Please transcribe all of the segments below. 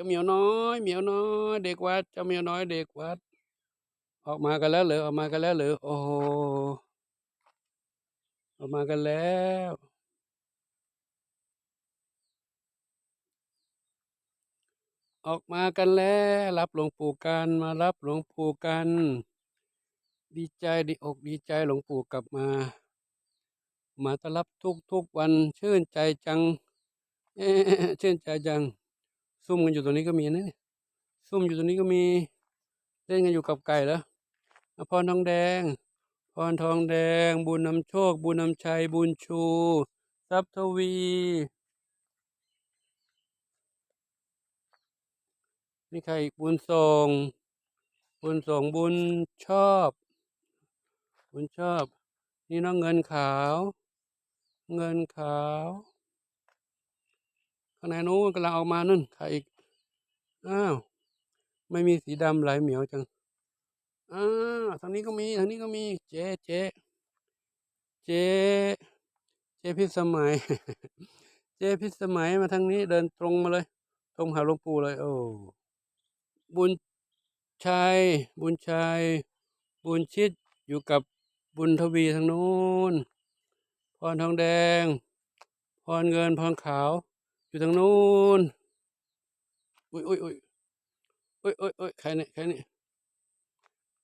จ้าเหมียวน้อยเหมียวน้อย เด็กวัดเจ้าเหมียวน้อยเด็กวัด ออกมากันแล้วเหรอออกมากันแล้วเหรอโอ้โหออกมากันแล้วออกมากันแล้ว รับหลวงปู่กันมารับหลวงปู่กัน ดีใจดีอกดีใจหลวงปู่กลับมา มาต้อนรับทุกทุกวันชื่นใจจังเอ๊ชื่นใจจัง ซุ่มกันอยู่ตรงนี้ก็มีนะเนี่ยซุ่มอยู่ตรงนี้ก็มีเล่นกันอยู่กับไก่แล้วอพรทองแดง พรทองแดง บุญนำโชค บุญนำชัย บุญชู ทรัพย์ทวี นี่ใครอีกบุญส่งบุญส่งบุญชอบ บุญชอบ นี่น้องเงินขาว เงินขาว ข้างในนู้นกำลังออกมานู่นใครอีก อ้าว ไม่มีสีดำไหลเหมียวจัง อ้าวทางนี้ก็มี ทางนี้ก็มี เจ๊เจ๊เจ๊เจ๊พิสมัย เจ๊พิสมัยมาทางนี้เดินตรงมาเลย ตรงหาหลวงปู่เลย โอ้บุญชัย บุญชัย บุญชิดอยู่กับบุญทวีทางนู้นพรทองแดง พรเงิน พรขาว อยู่ทางนู้นอุ้ยอุ้ยอุ้ยอุ้ยอุ้ยอุ้ยใครเนี่ยใครเนี่ย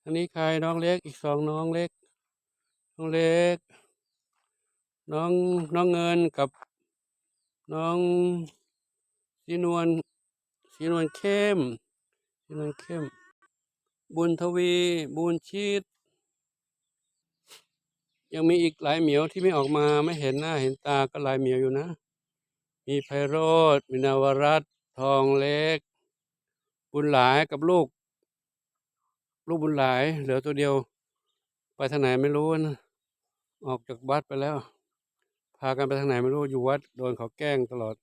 อันนี้ใครน้องเล็กอีกสองน้องเล็ก น้องเล็ก น้องน้องเงินกับ น้องสีนวลสีนวลเข้มสีนวลเข้ม บุญทวี บุญชิดยังมีอีกหลายเหมียวที่ไม่ออกมาไม่เห็นหน้าเห็นตาก็หลายเหมียวอยู่นะ มีไพโรธมีนวรัตทองเล็ก บุญหลายกับลูก ลูกบุญหลาย เหลือตัวเดียว ไปทางไหนไม่รู้นะ ออกจากวัดไปแล้ว พากันไปทางไหนไม่รู้อยู่วัดโดนเขาแกล้งตลอด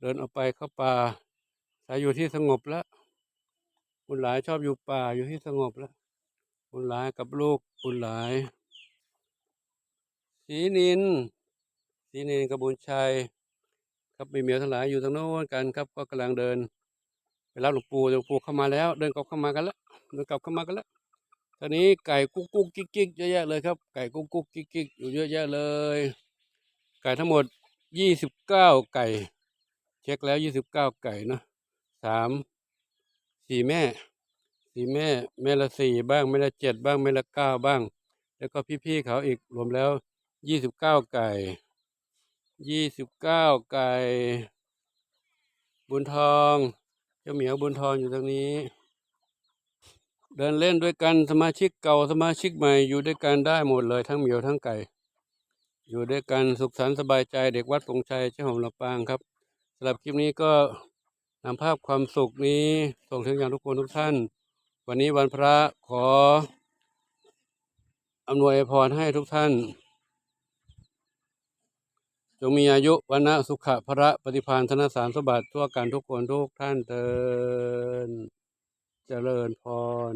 เดินออกไปเข้าป่าสายอยู่ที่สงบแล้ว บุญหลายชอบอยู่ป่าอยู่ที่สงบแล้ว บุญหลายกับลูกบุญหลาย สีนิน สีนินกับบุญชัย ครับมีเมียวทั้งหลายอยู่ทางโน้นกันครับ ก็กำลังเดิน ไปรับหลวงปู่หลวงปู่เข้ามาแล้ว เดินกลับเข้ามากันแล้วเดินกลับเข้ามากันแล้วตอนนี้ไก่กุ๊กกุ๊กกิ๊กกิ๊กเยอะแยะเลยครับไก่กุ๊กกุ๊กกิ๊กกิ๊กอยู่เยอะแยะเลย ไก่ทั้งหมดยี่สิบเก้าไก่ เช็คแล้วยี่สิบเก้าไก่นะสามสี่แม่สี่แม่ แม่ละสี่บ้างแม่ละเจ็ดบ้างแม่ละเก้าบ้าง แล้วก็พี่ๆเขาอีกรวมแล้วยี่สิบเก้าไก่ ยี่สิบเก้าไก่บุญทอง เจ้าเหมียวบุญทองอยู่ตรงนี้ เดินเล่นด้วยกันสมาชิกเก่าสมาชิกใหม่อยู่ด้วยกันได้หมดเลยทั้งเหมียวทั้งไก่ อยู่ด้วยกันสุขสันต์สบายใจเด็กวัดปงชัยเจ้าหอมลำปางครับสำหรับคลิปนี้ก็นำภาพความสุขนี้ส่งถึงอย่างทุกคนทุกท่าน วันนี้วันพระขออำนวยพรให้ทุกท่าน จงมีอายุวันนะสุขะพระปฏิพานธนสารสบัติทั่วกันทุกคนทุกท่านเตินเจริญพร